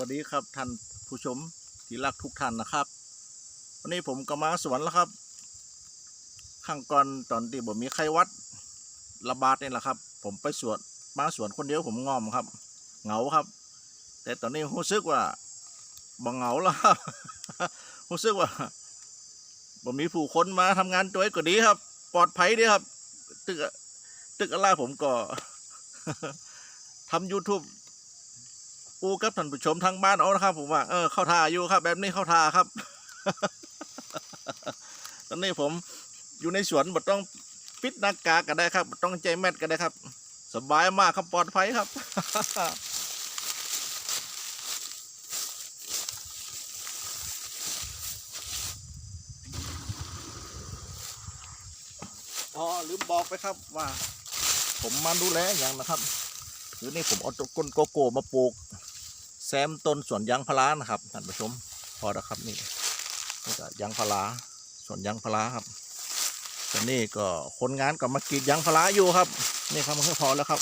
วัสดีครับท่านผู้ชมที่รักทุกท่านนะครับ วันนี้ผมก็มาสวนแล้วครับ ข้างก่อนตอนที่ผมมีไข้วัดระบาดนี่แหละครับ ผมไปสวนมาสวนคนเดียวผมงอมครับ เหงาครับ แต่ตอนนี้รู้สึกว่าบ่เหงาแล้วครับรู้สึกว่าผมมีผู้คนมาทำงานตัวก็ดีครับ ปลอดภัยดีครับ ตึกตึกอะไรผมก็ทำ YouTube ปูกับท่านผู้ชมทางบ้านเอานะครับผมว่าเออเข้าทาอยู่ครับ แบบนี้เข้าทาครับ ตอนนี้ผมอยู่ในสวนบ่ต้องปิดหน้ากากกันได้ครับบ่ต้องใจแมทกันได้ครับ สบายมากครับปลอดภัยครับอ๋อลืมบอกไปครับว่า ผมมาดูแลอย่างนะครับหรือนี่ผมเอาต้นโกโก้มาปลูก แซมต้นสวนยางพารานะครับท่านผู้ชมพอแล้วครับนี่นี่ก็ยางพาราสวนยางพาราครับแต่นี่ก็คนงานก็มากรีดยางพาราอยู่ครับ นี่ครับมันก็พอแล้วครับ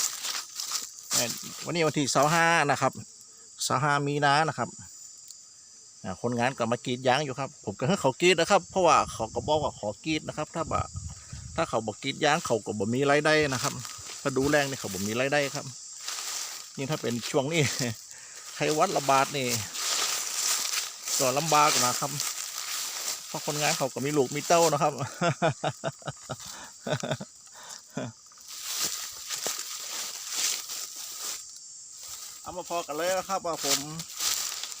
วันนี้วันที่สาห้านะครับสาห้ามีนานะครับคนงานก็มากรีดยางอยู่ครับ ผมก็ให้เขากรีดนะครับ เพราะว่าเขาก็บอกว่าขอกรีดนะครับ ถ้าบ่ถ้าเขาบอกกรีดยางเขาก็บ่มีรายได้นะครับถ้าดูแรงนี่เขาบ่มีรายได้ครับยิ่งถ้าเป็นช่วงนี้ ไขวัดระบาดนี่ก็ลำบากนะครับ เพราะคนงานเขาก็มีลูกมีเต้านะครับ เอามาพอกันเลยนะครับ ว่าผม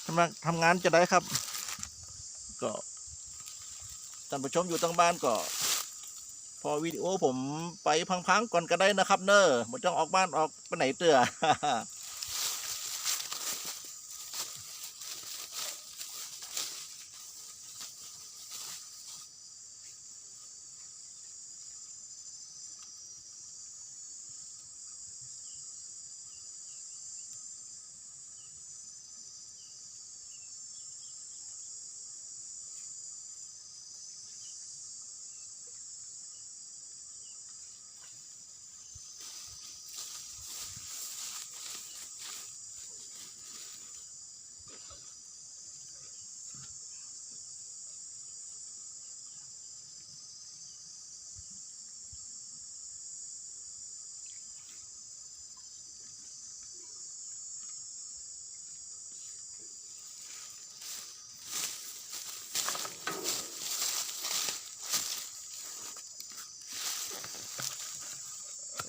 ทำงานทำงานจะได้ครับ ก็ท่านผู้ชมอยู่ทางบ้านก็ พอวิดีโอผมไปพังๆก่อนก็ได้นะครับ เนอะไม่ต้องออกบ้านออกไปไหนเตือ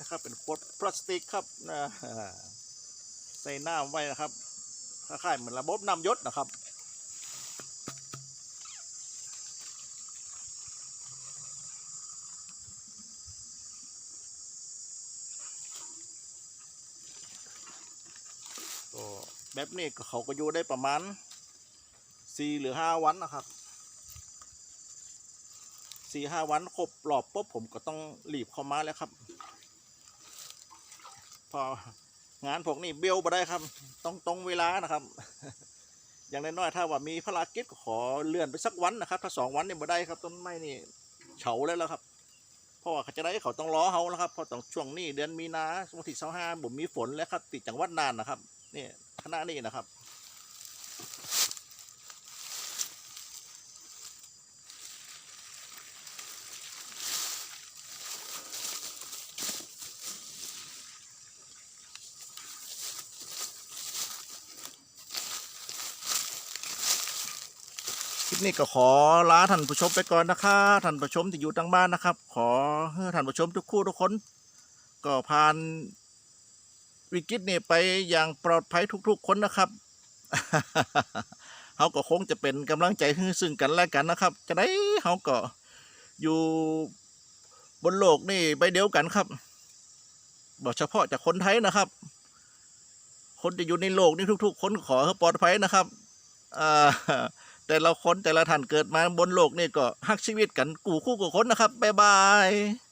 นะครับ เป็นขวดพลาสติกครับนะใส่น้ำไว้นะครับคล้ายๆเหมือนระบบน้ำยศนะครับก็แบบนี้เขาก็อยู่ได้ประมาณสี่หรือห้าวันนะครับสี่ห้าวันครบรอบปุ๊บผมก็ต้องรีบเข้ามาแล้วครับ งานพวกนี้เบลบ่ได้ครับ ต้องตรงเวลานะครับ อย่างน้อยๆถ้าว่ามีภารกิจก็ขอเลื่อนไปสักวันนะครับ ถ้าสองวันเนี่ยบ่ได้ครับ ต้นไม้นี่เฉาแล้วแล้วครับ เพราะว่าเขาจะได้เขาต้องรอเขาแล้วครับเพราะต้องช่วงนี้เดือนมีนาวันที่สิบห้าผมมีฝนแล้วครับ ติดจังหวัดน่านนะครับนี่คณะนี้นะครับ ลิปนี้ก็ขอลาท่านผู้ชมไปก่อนนะครับท่านผู้ชมที่อยู่ทางบ้านนะครับ ขอให้ท่านผู้ชมทุกคู่ทุกคน ก็ผ่านวิกฤตนี้ไปอย่างปลอดภัยทุก ๆ คนนะครับเขาก็คงจะเป็นกำลังใจให้ซึ่งกันและกันนะครับ จะได้เขาก็อยู่บนโลกนี่ใบเดียวกันครับบอกเฉพาะจากคนไทยนะครับ คนที่อยู่ในโลกนี่ทุก ๆ คนขอให้ปลอดภัยนะครับอ่า แต่ละคนแต่ละท่านเกิดมาบนโลกนี่ก็ฮักชีวิตกันกูคู่กับคนนะครับบ๊ายบาย